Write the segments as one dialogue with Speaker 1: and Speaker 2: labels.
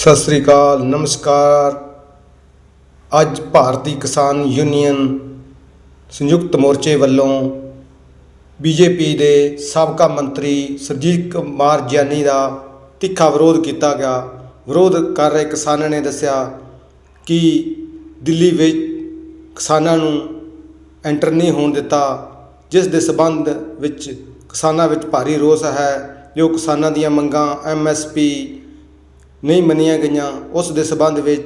Speaker 1: ਸਤਿ ਸ੍ਰੀ ਅਕਾਲ, ਨਮਸਕਾਰ। ਅੱਜ ਭਾਰਤੀ ਕਿਸਾਨ ਯੂਨੀਅਨ ਸੰਯੁਕਤ ਮੋਰਚੇ ਵੱਲੋਂ ਬੀਜੇਪੀ ਦੇ ਸਾਬਕਾ ਮੰਤਰੀ ਸਰਜੀਤ ਕੁਮਾਰ ਜਿਆਨੀ ਦਾ ਤਿੱਖਾ ਵਿਰੋਧ ਕੀਤਾ ਗਿਆ। ਵਿਰੋਧ ਕਰ ਰਹੇ ਕਿਸਾਨਾਂ ਨੇ ਦੱਸਿਆ ਕਿ ਦਿੱਲੀ ਵਿੱਚ ਕਿਸਾਨਾਂ ਨੂੰ ਐਂਟਰ ਨਹੀਂ ਹੋਣ ਦਿੱਤਾ, ਜਿਸ ਦੇ ਸਬੰਧ ਵਿੱਚ ਕਿਸਾਨਾਂ ਵਿੱਚ ਭਾਰੀ ਰੋਸ ਹੈ। ਜੋ ਕਿਸਾਨਾਂ ਦੀਆਂ ਮੰਗਾਂ ਐਮਐਸਪੀ ਨਹੀਂ ਮੰਨੀਆਂ ਗਈਆਂ। ਉਸ ਦੇ ਸਬੰਧ ਵਿੱਚ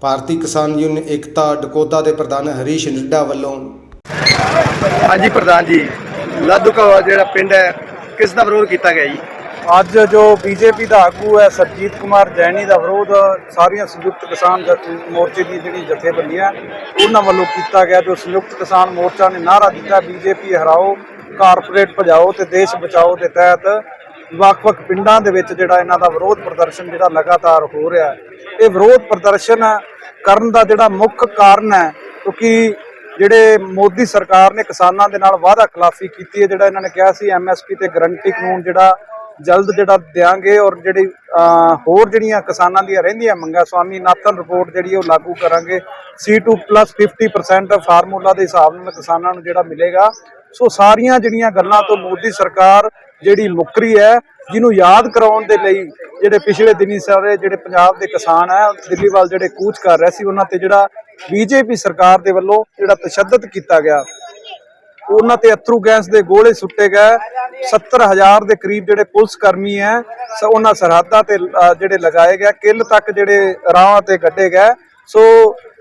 Speaker 1: ਭਾਰਤੀ ਕਿਸਾਨ ਯੂਨੀਅਨ ਏਕਤਾ ਡਕੋਤਾ ਦੇ ਪ੍ਰਧਾਨ ਹਰੀਸ਼ ਨਿੱਡਾ ਵੱਲੋਂ
Speaker 2: ਹਾਂਜੀ ਪ੍ਰਧਾਨ ਜੀ ਲਾਧੂਕਾ ਜਿਹੜਾ ਪਿੰਡ ਹੈ ਕਿਸ ਦਾ ਵਿਰੋਧ ਕੀਤਾ ਗਿਆ ਜੀ?
Speaker 3: ਅੱਜ ਜੋ ਬੀਜੇਪੀ ਦਾ ਆਗੂ ਹੈ ਸਰਜੀਤ ਕੁਮਾਰ ਜੈਨੀ ਦਾ ਵਿਰੋਧ ਸਾਰੀਆਂ ਸੰਯੁਕਤ ਕਿਸਾਨ ਮੋਰਚੇ ਦੀ ਜਿਹੜੀ ਜਥੇਬੰਦੀਆਂ ਉਹਨਾਂ ਵੱਲੋਂ ਕੀਤਾ ਗਿਆ। ਜੋ ਸੰਯੁਕਤ ਕਿਸਾਨ ਮੋਰਚਾ ਨੇ ਨਾਰਾ ਦਿੱਤਾ ਬੀਜੇਪੀ ਹਰਾਓ ਕਾਰਪੋਰੇਟ ਭਜਾਓ ਤੇ ਦੇਸ਼ ਬਚਾਓ ਦੇ ਤਹਿਤ ਵੱਖ-ਵੱਖ ਪਿੰਡਾਂ ਦੇ ਵਿੱਚ ਜਿਹੜਾ ਇਹਨਾਂ ਦਾ ਵਿਰੋਧ ਪ੍ਰਦਰਸ਼ਨ ਜਿਹੜਾ ਲਗਾਤਾਰ ਹੋ ਰਿਹਾ ਹੈ, ਇਹ ਵਿਰੋਧ ਪ੍ਰਦਰਸ਼ਨ ਕਰਨ ਦਾ ਜਿਹੜਾ ਮੁੱਖ ਕਾਰਨ ਹੈ, ਕਿਉਂਕਿ ਜਿਹੜੇ ਮੋਦੀ ਸਰਕਾਰ ਨੇ ਕਿਸਾਨਾਂ ਦੇ ਨਾਲ ਵਾਅਦਾ ਖਿਲਾਫੀ ਕੀਤੀ ਹੈ, ਜਿਹੜਾ ਇਹਨਾਂ ਨੇ ਕਿਹਾ ਸੀ ਐਮਐਸਪੀ ਤੇ ਗਰੰਟੀ ਕਾਨੂੰਨ ਜਿਹੜਾ ਜਲਦ ਜਿਹੜਾ ਦਿਆਂਗੇ ਔਰ ਜਿਹੜੀ ਹੋਰ ਜਿਹੜੀਆਂ ਕਿਸਾਨਾਂ ਦੀਆਂ ਰਹਿੰਦੀਆਂ ਮੰਗਾਂ, ਸਵਾਮੀ ਨਾਥਨ ਰਿਪੋਰਟ ਜਿਹੜੀ ਉਹ ਲਾਗੂ ਕਰਾਂਗੇ। C2 50% ਫਾਰਮੂਲਾ ਦੇ ਹਿਸਾਬ ਨਾਲ ਕਿਸਾਨਾਂ ਨੂੰ ਜਿਹੜਾ ਮਿਲੇਗਾ ਸੋ ਸਾਰੀਆਂ ਜਿਹੜੀਆਂ ਗੱਲਾਂ ਤੋਂ ਮੋਦੀ ਸਰਕਾਰ ਜਿਹੜੀ ਮੁੱਕਰੀ ਹੈ, ਜਿਹਨੂੰ ਯਾਦ ਕਰਾਉਣ ਦੇ ਲਈ ਜਿਹੜੇ ਪਿਛਲੇ ਦਿਨੀ ਸਾਰੇ ਜਿਹੜੇ ਪੰਜਾਬ ਦੇ ਕਿਸਾਨ ਹੈ ਦਿੱਲੀ ਵੱਲ ਜਿਹੜੇ ਕੂਚ ਕਰ ਰਹੇ ਸੀ, ਉਹਨਾਂ ਤੇ ਜਿਹੜਾ ਬੀਜੇਪੀ ਸਰਕਾਰ ਦੇ ਵੱਲੋਂ ਜਿਹੜਾ ਤਸ਼ੱਦਦ ਕੀਤਾ ਗਿਆ, ਉਹਨਾਂ ਤੇ ਅਥਰੂ ਗੈਸ ਦੇ ਗੋਲੇ ਸੁੱਟੇ ਗਏ 70000 ਦੇ ਕਰੀਬ ਜਿਹੜੇ ਪੁਲਿਸ ਕਰਮੀ ਹੈ ਉਹਨਾਂ ਸਰਹੱਦਾਂ ਤੇ ਜਿਹੜੇ ਲਗਾਏ ਗਏ, ਕਿੱਲ ਤੱਕ ਜਿਹੜੇ ਰਾਹਾਂ ਤੇ ਗੱਡੇ ਗਏ ਸੋ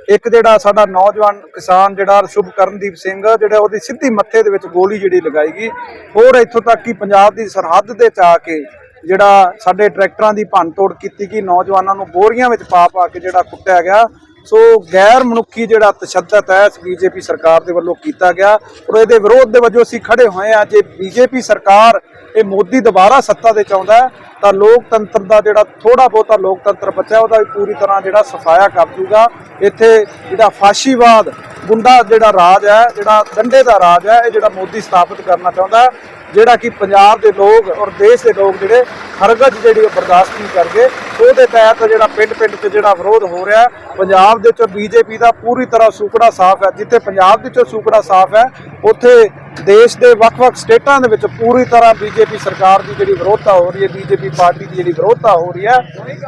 Speaker 3: ਇੱਕ ਜਿਹੜਾ ਸਾਡਾ ਨੌਜਵਾਨ ਕਿਸਾਨ ਜਿਹੜਾ ਸ਼ੁਭ ਕਰਨਦੀਪ ਸਿੰਘ, ਜਿਹੜਾ ਉਹਦੀ ਸਿੱਧੀ ਮੱਥੇ ਦੇ ਵਿੱਚ ਗੋਲੀ ਜਿਹੜੀ ਲਗਾਈ ਗਈ, ਹੋਰ ਇੱਥੋਂ ਤੱਕ ਕਿ ਪੰਜਾਬ ਦੀ ਸਰਹੱਦ ਦੇ ਚ ਆ ਕੇ ਜਿਹੜਾ ਸਾਡੇ ਟਰੈਕਟਰਾਂ ਦੀ ਭੰਨਤੋੜ ਕੀਤੀ ਗਈ, ਨੌਜਵਾਨਾਂ ਨੂੰ ਬੋਰੀਆਂ ਵਿੱਚ ਪਾ ਪਾ ਕੇ ਜਿਹੜਾ ਕੁੱਟਿਆ ਗਿਆ। ਸੋ ਗੈਰ ਮਨੁੱਖੀ ਜਿਹੜਾ ਤਸ਼ੱਦਦ ਹੈ, ਇਸ ਬੀਜੇਪੀ ਸਰਕਾਰ ਦੇ ਵੱਲੋਂ ਕੀਤਾ ਗਿਆ ਔਰ ਇਹਦੇ ਵਿਰੋਧ ਦੇ ਵਜੋਂ ਅਸੀਂ ਖੜੇ ਹੋਏ ਆ ਜੇ ਬੀਜੇਪੀ ਸਰਕਾਰ ਇਹ ਮੋਦੀ ਦੁਬਾਰਾ ਸੱਤਾ ਦੇ ਚਾਹੁੰਦਾ ਤਾਂ ਲੋਕਤੰਤਰ ਦਾ ਜਿਹੜਾ ਥੋੜਾ ਬਹੁਤਾ ਲੋਕਤੰਤਰ ਬਚਿਆ, ਉਹਦਾ ਵੀ ਪੂਰੀ ਤਰ੍ਹਾਂ ਜਿਹੜਾ ਸਫਾਇਆ ਕਰ ਦੂਗਾ। ਇੱਥੇ ਜਿਹੜਾ ਫਾਸ਼ੀਵਾਦ, ਗੁੰਡਾ ਜਿਹੜਾ ਰਾਜ ਹੈ, ਜਿਹੜਾ ਡੰਡੇ ਦਾ ਰਾਜ ਹੈ, ਇਹ ਜਿਹੜਾ ਮੋਦੀ ਸਥਾਪਿਤ ਕਰਨਾ ਚਾਹੁੰਦਾ ਜਿਹੜਾ ਕਿ ਪੰਜਾਬ ਦੇ ਲੋਕ ਔਰ ਦੇਸ਼ ਦੇ ਲੋਕ ਜਿਹੜੇ ਹਰਗਜ ਜਿਹੜੀ ਉਹ ਬਰਦਾਸ਼ਤ ਨਹੀਂ ਕਰਦੇ ਉਹਦੇ ਤਹਿਤ ਜਿਹੜਾ ਪਿੰਡ ਪਿੰਡ 'ਚ ਜਿਹੜਾ ਵਿਰੋਧ ਹੋ ਰਿਹਾ ਪੰਜਾਬ ਦੇ ਚੋਂ ਬੀਜੇਪੀ ਦਾ ਪੂਰੀ ਤਰ੍ਹਾਂ ਸੂਕੜਾ ਸਾਫ਼ ਹੈ, ਜਿੱਥੇ ਪੰਜਾਬ ਦੇ ਚੋਂ ਸੂਕੜਾ ਸਾਫ਼ ਹੈ, ਉੱਥੇ ਦੇਸ਼ ਦੇ ਵੱਖ-ਵੱਖ ਸਟੇਟਾਂ ਦੇ ਵਿੱਚ ਪੂਰੀ ਤਰ੍ਹਾਂ ਬੀਜੇਪੀ ਸਰਕਾਰ ਦੀ ਜਿਹੜੀ ਵਿਰੋਧਤਾ ਹੋ ਰਹੀ ਹੈ, ਬੀਜੇਪੀ ਪਾਰਟੀ ਦੀ ਜਿਹੜੀ ਵਿਰੋਧਤਾ ਹੋ ਰਹੀ ਹੈ।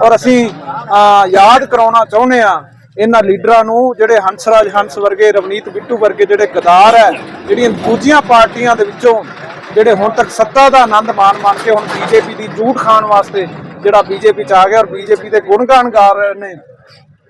Speaker 3: ਔਰ ਅਸੀਂ ਯਾਦ ਕਰਾਉਣਾ ਚਾਹੁੰਦੇ ਆ ਇਹਨਾਂ ਲੀਡਰਾਂ ਨੂੰ, ਜਿਹੜੇ ਹੰਸਰਾਜ ਹੰਸ ਵਰਗੇ, ਰਵਨੀਤ ਬਿੱਟੂ ਵਰਗੇ ਜਿਹੜੇ ਗਦਾਰ ਹੈ, ਜਿਹੜੀਆਂ ਦੂਜੀਆਂ ਪਾਰਟੀਆਂ ਦੇ ਵਿੱਚੋਂ ਜਿਹੜੇ ਹੁਣ ਤੱਕ ਸੱਤਾ ਦਾ ਆਨੰਦ ਮਾਣ ਮਾਣ ਕੇ ਹੁਣ ਬੀਜੇਪੀ ਦੀ ਝੂਠ ਖਾਣ ਵਾਸਤੇ ਜਿਹੜਾ ਬੀਜੇਪੀ ਚ ਆ ਗਿਆ ਔਰ ਬੀਜੇਪੀ ਦੇ ਗੁਣਗਾਨ ਗਾ ਰਹੇ ਨੇ,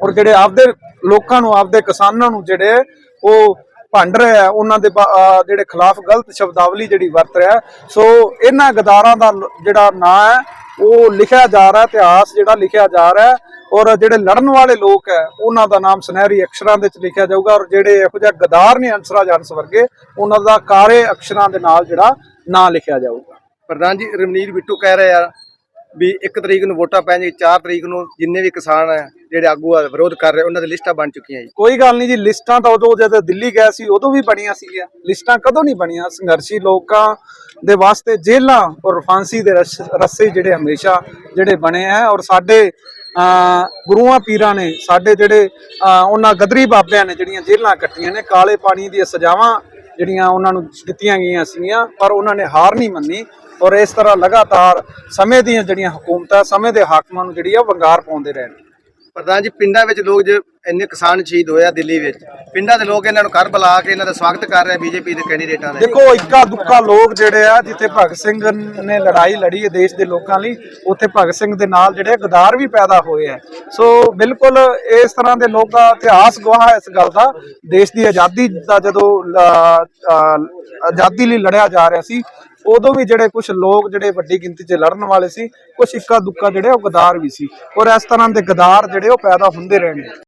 Speaker 3: ਔਰ ਜਿਹੜੇ ਆਪਦੇ ਲੋਕਾਂ ਨੂੰ, ਆਪਦੇ ਕਿਸਾਨਾਂ ਨੂੰ ਜਿਹੜੇ ਉਹ ਭੰਡ ਰਿਹਾ ਉਹਨਾਂ ਦੇ ਬਾ- ਅਹ ਜਿਹੜੇ ਖਿਲਾਫ ਗਲਤ ਸ਼ਬਦਾਵਲੀ ਜਿਹੜੀ ਵਰਤ ਰਿਹਾ ਸੋ ਇਹਨਾਂ ਗਦਾਰਾਂ ਦਾ ਜਿਹੜਾ ਨਾਂ ਹੈ, ਉਹ ਲਿਖਿਆ ਜਾ ਰਿਹਾ, ਇਤਿਹਾਸ ਜਿਹੜਾ ਲਿਖਿਆ ਜਾ ਰਿਹਾ ਔਰ ਜਿਹੜੇ ਲੜਨ ਵਾਲੇ ਲੋਕ ਹੈ, ਉਹਨਾਂ ਦਾ ਨਾਮ ਸੁਨਹਿਰੀ ਅਕਸ਼ਰਾਂ ਦੇ ਵਿੱਚ ਲਿਖਿਆ ਜਾਊਗਾ, ਔਰ ਜਿਹੜੇ ਇਹੋ ਜਿਹਾ ਗਦਾਰ ਨੇ ਅੰਸਰਾ ਜਨਸ ਵਰਗੇ, ਉਹਨਾਂ ਦਾ ਕਾਰੇ ਅਕਸ਼ਰਾਂ ਦੇ ਨਾਲ ਜਿਹੜਾ ਨਾਂ ਲਿਖਿਆ ਜਾਊਗਾ।
Speaker 2: ਪ੍ਰਧਾਨ ਜੀ ਰਮਨੀਤ ਬਿੱਟੂ ਕਹਿ ਰਹੇ ਆ ਵੀ 1 ਤਰੀਕ ਨੂੰ ਵੋਟਾਂ ਪੈਣਗੇ 4 ਤਰੀਕ ਨੂੰ ਜਿੰਨੇ ਵੀ ਕਿਸਾਨ ਹੈ ਜਿਹੜੇ ਆਗੂ ਆ ਵਿਰੋਧ ਕਰ ਰਹੇ ਉਹਨਾਂ ਦੀ ਲਿਸਟਾਂ ਬਣ ਚੁੱਕੀਆਂ ਜੀ।
Speaker 3: ਕੋਈ ਗੱਲ ਨਹੀਂ ਜੀ ਲਿਸਟਾਂ ਤਾਂ ਉਦੋਂ ਜਦੋਂ ਦਿੱਲੀ ਗਏ ਸੀ ਉਦੋਂ ਵੀ ਬਣੀਆਂ ਸੀਗੀਆਂ। ਲਿਸਟਾਂ ਕਦੋਂ ਨਹੀਂ ਬਣੀਆਂ? ਸੰਘਰਸ਼ੀ ਲੋਕਾਂ ਦੇ ਵਾਸਤੇ ਜੇਲਾਂ ਔਰ ਫਾਂਸੀ ਦੇ ਰਸ- ਜਿਹੜੇ ਹਮੇਸ਼ਾ ਜਿਹੜੇ ਬਣੇ ਆ ਔਰ ਸਾਡੇ ਗੁਰੂਆਂ ਪੀਰਾਂ ਨੇ ਸਾਡੇ ਜਿਹੜੇ ਉਹਨਾਂ ਗਦਰੀ ਬਾਬਿਆਂ ਨੇ ਜਿਹੜੀਆਂ ਜੇਲਾਂ ਕੱਟੀਆਂ ਨੇ ਕਾਲੇ ਪਾਣੀ ਦੀਆਂ ਸਜ਼ਾਵਾਂ ਜਿਹੜੀਆਂ ਉਹਨਾਂ ਨੂੰ ਦਿੱਤੀਆਂ ਗਈਆਂ ਸੀਗੀਆਂ, ਪਰ ਉਹਨਾਂ ਨੇ ਹਾਰ ਨਹੀਂ ਮੰਨੀ ਔਰ ਇਸ ਤਰ੍ਹਾਂ ਲਗਾਤਾਰ ਸਮੇਂ ਦੀਆਂ ਜਿਹੜੀਆਂ ਹਕੂਮਤਾਂ, ਸਮੇਂ ਦੇ ਹਾਕਮਾਂ ਨੂੰ ਜਿਹੜੀ ਆ ਵੰਗਾਰ ਪਾਉਂਦੇ ਰਹੇ ਨੇ।
Speaker 2: ਪ੍ਰਧਾਨ ਜੀ, ਪਿੰਡਾਂ ਵਿੱਚ ਲੋਕ ਜੇ ਇੰਨੇ ਕਿਸਾਨ ਸ਼ਹੀਦ ਹੋਏ ਦਿੱਲੀ ਵਿੱਚ, ਪਿੰਡਾਂ ਦੇ ਲੋਕ ਇਹਨਾਂ ਨੂੰ ਘਰ ਬੁਲਾ ਕੇ ਇਹਨਾਂ ਦਾ ਸਵਾਗਤ ਕਰ ਰਹੇ ਬੀਜੇਪੀ ਦੇ ਕੈਂਡੀਡੇਟਾਂ ਦਾ।
Speaker 3: ਦੇਖੋ, ਇੱਕਾ ਦੁੱਕਾ ਲੋਕ ਜਿਹੜੇ ਆ, ਜਿੱਥੇ ਭਗਤ ਸਿੰਘ ਨੇ ਲੜਾਈ ਲੜੀ ਹੈ ਦੇਸ਼ ਦੇ ਲੋਕਾਂ ਲਈ, ਉੱਥੇ ਭਗਤ ਸਿੰਘ ਦੇ ਨਾਲ ਜਿਹੜੇ ਗਦਾਰ ਵੀ ਪੈਦਾ ਹੋਏ ਆ। ਸੋ ਬਿਲਕੁਲ ਇਸ ਤਰ੍ਹਾਂ ਦੇ ਲੋਕ ਦਾ ਇਤਿਹਾਸ ਗਵਾਹ ਹੈ ਇਸ ਗੱਲ ਦਾ। ਦੇਸ਼ ਦੀ ਆਜ਼ਾਦੀ ਦਾ ਜਦੋਂ ਅਹ, ਆਜ਼ਾਦੀ ਲਈ ਲੜਿਆ ਜਾ ਰਿਹਾ ਸੀ ਉਦੋਂ ਵੀ ਜਿਹੜੇ ਕੁਝ ਲੋਕ ਜਿਹੜੇ ਵੱਡੀ ਗਿਣਤੀ 'ਚ ਲੜਨ ਵਾਲੇ ਸੀ ਕੁਝ ਇੱਕਾ ਦੁੱਕਾ ਜਿਹੜੇ ਉਹ ਗਦਾਰ ਵੀ ਸੀ। ਔਰ ਇਸ ਤਰ੍ਹਾਂ ਦੇ ਗਦਾਰ ਜਿਹੜੇ ਉਹ ਪੈਦਾ ਹੁੰਦੇ ਰਹੇ